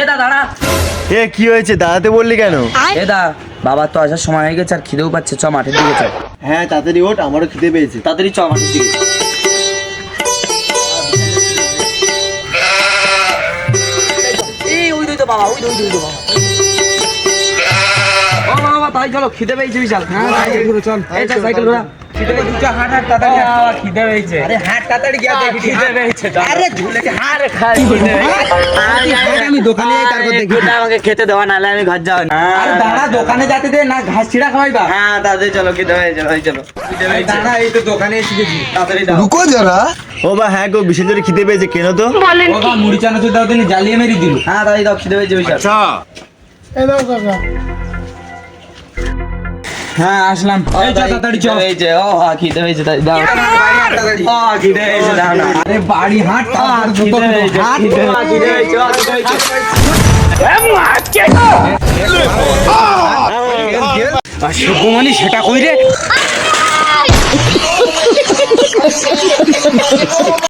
এ দা দাঁড়া। এ কি হয়েছে? দাঁড়াতে বললি কেন? এ দা বাবার তো আসার সময় হয়ে গেছে আর খিদেও পাচ্ছে। চ মাঠের দিকে চ। হ্যাঁ তাড়াতাড়ি ওঠ আমারও খিদে পেয়েছে। তাড়াতাড়ি চ মাঠের দিকে। ওই বাবা ওই দুই দুই বাবা। ও বাবা তাই চলো খিদে পেয়েছে বিশাল। হ্যাঁ সাইকেল ঘুরে চল। এই চল সাইকেল ঘোরা। খিদে খেতে দেওয়া আমি না। দোকানে দে না ঘাস ছিড়া হ্যাঁ দাদা চলো এই তো দোকানে তাড়াতাড়ি দাও। ও বা হ্যাঁ গো বিশেষ করে খিদে পেয়েছে কেন তো? মুড়ি চানা দাও দিন জ্বালিয়ে মেরিয়ে দিল। হ্যাঁ দাদা খিদে পেয়েছে হ্যাঁ আসলাম। এই তাড়াতাড়ি চল। খিদে পেয়েছে ও খিদে পেয়েছে তাই দাও। ও খিদে পেয়েছে দাও না আরে বাড়ি হাট ও, খিদে হাট। খিদে পেয়েছে। সুকুমানি সেটা কই রে?